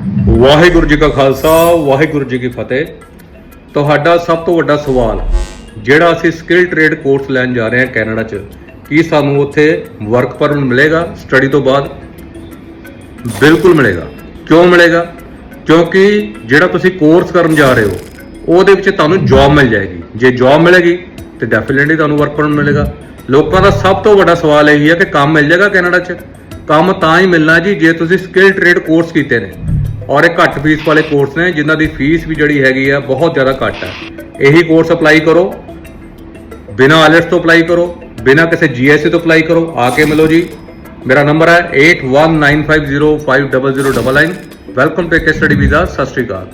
ਵਾਹਿਗੁਰੂ ਜੀ ਕਾ ਖਾਲਸਾ, ਵਾਹਿਗੁਰੂ ਜੀ ਕੀ ਫਤਿਹ। ਤੁਹਾਡਾ ਸਭ ਤੋਂ ਵੱਡਾ ਸਵਾਲ, ਜਿਹੜਾ ਅਸੀਂ ਸਕਿੱਲ ਟ੍ਰੇਡ ਕੋਰਸ ਲੈਣ ਜਾ ਰਹੇ ਹਾਂ ਕੈਨੇਡਾ 'ਚ, ਕੀ ਸਾਨੂੰ ਉੱਥੇ ਵਰਕ ਪਰਮਿਟ ਮਿਲੇਗਾ ਸਟੱਡੀ ਤੋਂ ਬਾਅਦ? ਬਿਲਕੁਲ ਮਿਲੇਗਾ। ਕਿਉਂ ਮਿਲੇਗਾ? ਕਿਉਂਕਿ ਜਿਹੜਾ ਤੁਸੀਂ ਕੋਰਸ ਕਰਨ ਜਾ ਰਹੇ ਹੋ, ਉਹਦੇ ਵਿੱਚ ਤੁਹਾਨੂੰ ਜੌਬ ਮਿਲ ਜਾਏਗੀ। ਜੇ ਜੌਬ ਮਿਲੇਗੀ, ਤੇ ਡੈਫੀਨਿਟਲੀ ਤੁਹਾਨੂੰ ਵਰਕ ਪਰਮਿਟ ਮਿਲੇਗਾ। ਲੋਕਾਂ ਦਾ ਸਭ ਤੋਂ ਵੱਡਾ ਸਵਾਲ ਇਹ ਹੀ ਹੈ ਕਿ ਕੰਮ ਮਿਲ ਜਾਏਗਾ ਕੈਨੇਡਾ 'ਚ। ਕੰਮ ਤਾਂ ਹੀ ਮਿਲਣਾ ਜੀ, ਜੇ ਤੁਸੀਂ ਸਕਿੱਲ ਟ੍ਰੇਡ ਕੋਰਸ ਕੀਤੇ ਨੇ। ਔਰ ਇਹ ਘੱਟ ਫੀਸ ਵਾਲੇ ਕੋਰਸ ਨੇ, ਜਿਨ੍ਹਾਂ ਦੀ ਫੀਸ ਵੀ ਜਿਹੜੀ ਹੈਗੀ ਆ, ਬਹੁਤ ਜ਼ਿਆਦਾ ਘੱਟ ਹੈ ਇਹੀ ਕੋਰਸ ਅਪਲਾਈ ਕਰੋ। ਬਿਨਾ ਆਇਲਟਸ ਤੋਂ ਅਪਲਾਈ ਕਰੋ, ਬਿਨਾ ਕਿਸੇ ਜੀਐਸਸੀ ਤੋਂ ਅਪਲਾਈ ਕਰੋ, ਆ ਕੇ ਮਿਲੋ ਜੀ। ਮੇਰਾ ਨੰਬਰ ਹੈ 8195050099 welcome to K study visa ਸਤਿ ਸ਼੍ਰੀ ਅਕਾਲ।